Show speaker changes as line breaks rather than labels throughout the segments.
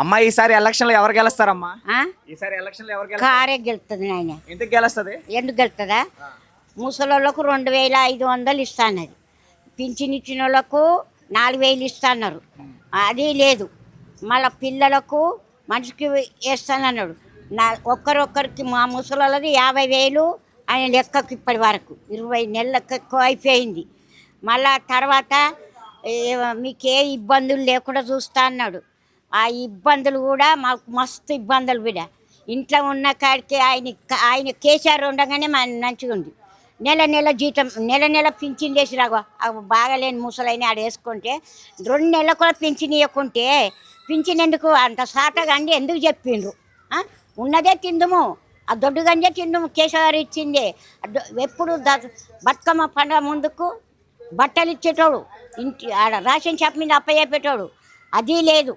అమ్మా ఈసారి ఎలక్షన్లో ఎవరు గెలుస్తారమ్మా? ఈసారి ఎవరు గెలుస్తారు?
కారే గెలుతుంది నాయన.
ఎందుకు గెలుస్తుంది?
ఎందుకు గెలుతుందా? ముసలోళ్ళకు రెండు వేల ఐదు వందలు ఇస్తానది. పింఛన్ ఇచ్చిన వాళ్ళకు నాలుగు వేలు ఇస్తాన్నారు. అది లేదు. మళ్ళీ పిల్లలకు మనిషికి వేస్తానన్నాడు. నా ఒక్కరొక్కరికి మా ముసలోళ్ళది యాభై వేలు ఆయన లెక్కకు ఇప్పటి వరకు. ఇరవై నెలలకు ఎక్కువ అయిపోయింది. మళ్ళా తర్వాత మీకు ఏ ఇబ్బందులు లేకుండా చూస్తా అన్నాడు. ఆ ఇబ్బందులు కూడా మాకు మస్తు ఇబ్బందులు బిడ ఇంట్లో ఉన్న కాడికి ఆయన ఆయన కేసీఆర్ ఉండగానే మా మంచిగా ఉంది. నెల నెల జీతం నెల నెల పింఛన్ చేసి రాగో. అవి బాగాలేని ముసలైన ఆడ వేసుకుంటే రెండు నెలలు కూడా పింఛన్ ఇవ్వకుంటే పింఛన్ ఎందుకు? అంత సాటగాండి ఎందుకు చెప్పిండ్రు? ఉన్నదే తిందుము. ఆ దొడ్డు గంజే తిందుము కేశవారు ఇచ్చిందే. ఎప్పుడు బతుకమ్మ పండుగ ముందుకు బట్టలు ఇచ్చేటోడు ఇంటి ఆడ రేషన్ షాప్ మీద అప్పయ్యేటోడు అది లేదు.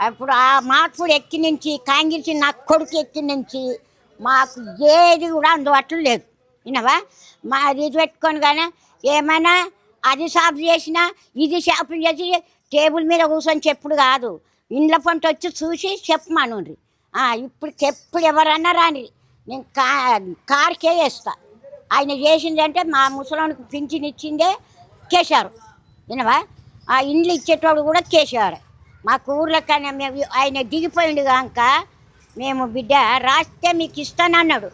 అప్పుడు ఆ మార్పుడు ఎక్కి నుంచి కాంగిరిచి నా కొడుకు ఎక్కి నుంచి మాకు ఏది కూడా అందుబాటులో లేదు. వినవా మా ఇది పెట్టుకొని కానీ ఏమైనా అది షాప్ చేసినా ఇది షాప్ చేసి టేబుల్ మీద కూర్చొని చెప్పుడు కాదు. ఇండ్ల పంట వచ్చి చూసి చెప్పమనుండ్రి. ఇప్పుడు ఎప్పుడు ఎవరన్నా రాని నేను కా కార్కే వేస్తా ఆయన చేసిందంటే మా ముసలానికి పింఛన్ ఇచ్చిందే కేశారు. వినవా ఆ ఇండ్లు ఇచ్చేటోడు కూడా కేశారు. మాకు ఊర్లో కానీ మేము ఆయన దిగిపోయిండు కాక మేము బిడ్డ రాస్తే మీకు ఇస్తానన్నాడు.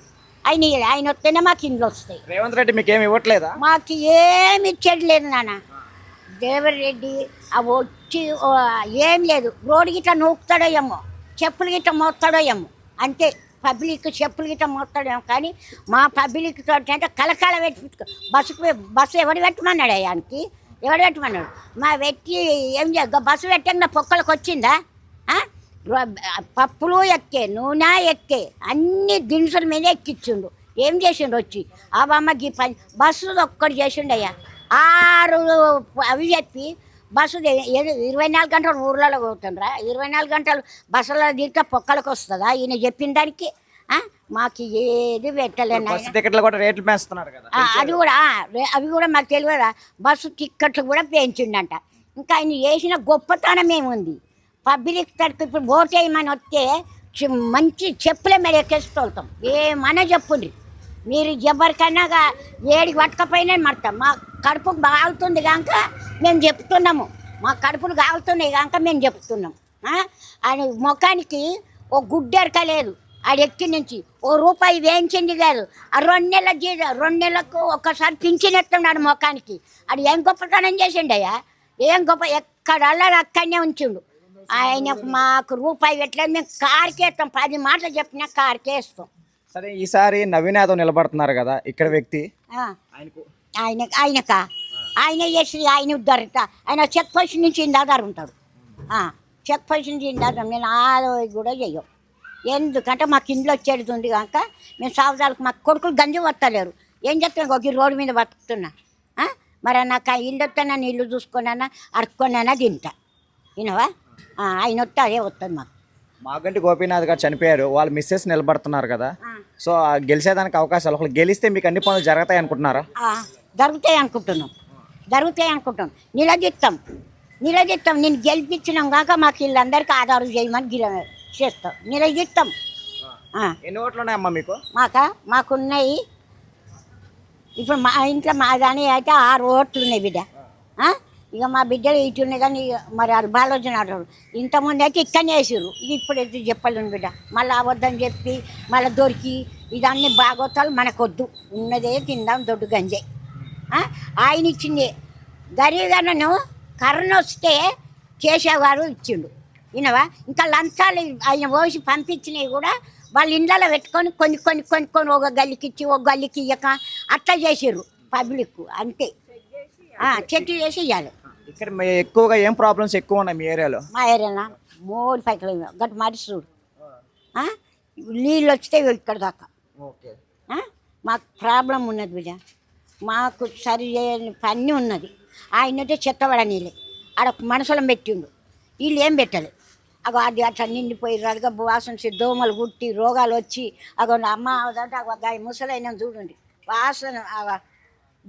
ఆయన. ఆయన వస్తేనే మాకు ఇండ్లు వస్తాయి.
రేవంత్ రెడ్డి మీకు ఏమి ఇవ్వట్లేదా?
మాకు ఏమి ఇచ్చేది లేదు నాన్న దేవరెడ్డి ఆ వచ్చి ఏం లేదు. రోడ్డు గిట్ట నూకుతాడో ఏమో చెప్పులు గిట్ట మోస్తాడో ఏమో. అంతే పబ్లిక్ చెప్పులు గిట్ట మోస్తాడేమో కానీ మా పబ్లిక్ తోటి అంటే కలకాల పెట్టి బస్సుకు బస్సు ఎవడు పెట్టమన్నాడు ఆయనకి? ఎవడు పెట్టమన్నాడు మా పెట్టి ఏం చే బస్సు పెట్టంగా పొక్కలకు వచ్చిందా? పప్పులు ఎక్కే నూనె ఎక్కే అన్ని దినుసుల మీద ఎక్కిచ్చిండు. ఏం చేసిండు వచ్చి? ఆ బొమ్మకి పని బస్సు ఒక్కటి చేసిండయ్యా. ఆరు అవి చెప్పి బస్సు ఇరవై నాలుగు గంటలు ఊర్లలో పోతుండ్రా? ఇరవై నాలుగు గంటలు బస్సులో దిగితే పొక్కలకు వస్తుందా? ఈయన చెప్పిన దానికి మాకు ఏది
బస్సు టికెట్లు కూడా రేట్లు పెంచుతున్నారు కదా.
ఆ, అది కూడా అవి కూడా మాకు తెలియదా బస్సు టిక్కెట్లు కూడా పెంచిండంట ఇంకా ఆయన చేసిన గొప్పతనం ఏముంది? పబ్లిక్ తరపు ఇప్పుడు ఓట్ వేయమని వస్తే మంచి చెప్పుల మీద ఎక్కేసి తోలుతాం ఏమన్నా చెప్పుండ్రి. మీరు ఎవరికైనా ఏడికి పట్టకపోయినా మడతాం. మా కడుపు బాగుతుంది కనుక మేము చెప్తున్నాము. మా కడుపులు కాగుతున్నాయి కనుక మేము చెప్తున్నాం? ఆయన ముఖానికి ఓ గుడ్డెరక లేదు. ఆడు ఎక్కి నుంచి ఓ రూపాయి వేయించింది కాదు ఆ రెండు నెలల జీత రెండు నెలలకు ఒక్కసారి పింఛన్ ఎత్తున్నాడు ముఖానికి. అది ఏం గొప్పతనం చేసిండయ్యా ఏం గొప్ప ఎక్కడ అల్లరి అక్కడనే ఉంచిండు. ఆయన మాకు రూపాయి పెట్టలేదు మేము కార్కే ఇస్తాం పది మాటలు చెప్పినా కార్కే ఇస్తాం
సరే ఈసారి నవీన్ యాదవ్ నిలబడుతున్నారు కదా ఇక్కడ వ్యక్తి?
ఆ, ఆయన ఆయనక? ఆయన చేసి ఆయన ఉద్ధరిత ఆయన చెక్ పోస్ట్ నుంచి ఇందాదారు ఉంటాడు. ఆ, చెక్ పోస్ట్ నుంచి ఇందాదారు నేను ఆదో కూడా చెయ్యం ఎందుకంటే మాకు ఇంట్లో వచ్చేది ఉంది కనుక మేము సాగుదాలకు మాకు కొడుకులు గంజి వస్తలేరు ఏం చెప్తాను ఒక రోడ్డు మీద బతుకుతున్నా? మరి నాకు ఆ ఇల్లు వస్తానా ఇల్లు చూసుకున్నానా అడుక్కొన్నానా తింటా. వినవా? ఆయన వస్తే అదే వస్తుంది మాకు.
మాగంటి గోపీనాథ్ గారు చనిపోయారు. వాళ్ళు మిస్సెస్ నిలబడుతున్నారు కదా. సో గెలిచేదానికి అవకాశాలు ఒకళ్ళు గెలిస్తే మీకు అన్ని పనులు జరుగుతాయి అనుకుంటున్నారా?
జరుగుతాయి అనుకుంటున్నాం. జరుగుతాయి అనుకుంటాం నిలదీస్తాం నిలదీస్తాం నేను గెలిపించినాం కాక మాకు వీళ్ళందరికీ ఆధారం చేయమని గిర చేస్తాం. నిలదీస్తాం. ఆ,
ఎన్ని ఓట్లు ఉన్నాయమ్మా మీకు?
మాక? మాకున్నాయి. ఇప్పుడు మా ఇంట్లో మా దాని అయితే ఆరు ఓట్లు ఉన్నాయి బిడ్డ? ఇక మా బిడ్డలు ఇటు ఉన్నాయి కానీ ఇక మరి అది బాలోచన ఆడారు ఇంతకుముందు అయితే ఇక్కడనే వేసారు ఇది ఇప్పుడు అయితే చెప్పలేను బిడ్డ. మళ్ళీ అబద్ధం చెప్పి మళ్ళీ దొరికి ఇదన్నీ బాగోతాలు మనకొద్దు. ఉన్నదే తిందాం దొడ్డు గంజే? ఆయన ఇచ్చింది. గరీబ్ కరోనా వస్తే కేశవ్ గారు ఇచ్చిండు. వినవా? ఇంకా లంచాలు ఆయన పోసి పంపించినవి కూడా వాళ్ళ ఇండ్లలో పెట్టుకొని కొన్ని కొన్ని కొన్ని కొన్ని ఒక గల్లికి ఇచ్చి ఒక గల్లికి ఇయ్యక అట్లా చేసిర్రు పబ్లిక్ అంతే. చెట్టు చేసి ఇవ్వాలి
ఇక్కడ ఎక్కువగా ఏం ప్రాబ్లమ్స్ ఎక్కువ ఉన్నాయి మీ ఏరియాలో?
మా ఏరియానా మూడు పైకలు గట్టి మరి చూడు ఆ? నీళ్ళు వస్తే ఇక్కడ దాకా? మాకు ప్రాబ్లం ఉన్నది బిడ్డ. మాకు సరి చేయని పని ఉన్నది. ఆయనతో చెత్తబడ నీళ్ళే ఆడ మనుషులం పెట్టిండు. వీళ్ళు ఏం పెట్టలే. అగో అది అట్లా నిండిపోయి అడగ వాసన దోమలు గుట్టి రోగాలు వచ్చి అగో అమ్మ అదంటే అగో గాయ ముసలైన చూడండి. వాసన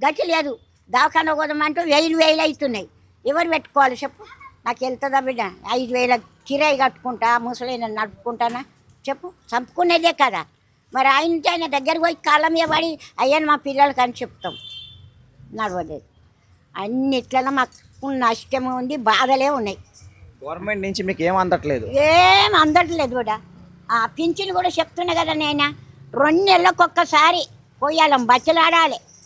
గతి లేదు. దవాఖాన పోదామంటూ వేలు వేలు అవుతున్నాయి. ఎవరు పెట్టుకోవాలి చెప్పు. నాకు వెళ్తుందా బిడ్డ? ఐదు వేల కిరాయి కట్టుకుంటా ముసలైన నడుపుకుంటానా? చెప్పు. చంపుకునేదే కదా. మరి ఆయన ఆయన దగ్గరికి పోయి కాలం ఇవ్వబడి పడి అయ్యాను మా పిల్లలకి అని చెప్తాం. నడవలేదు. అన్నిట్లలో మాకు నష్టం ఉంది బాధలే ఉన్నాయి.
గవర్నమెంట్ నుంచి మీకు ఏం అందట్లేదు?
ఏం అందట్లేదు కూడా. ఆ పింఛన్ కూడా చెప్తున్నా కదా నేను రెండు నెలలకు ఒక్కసారి పోయాలం బచ్చలాడాలి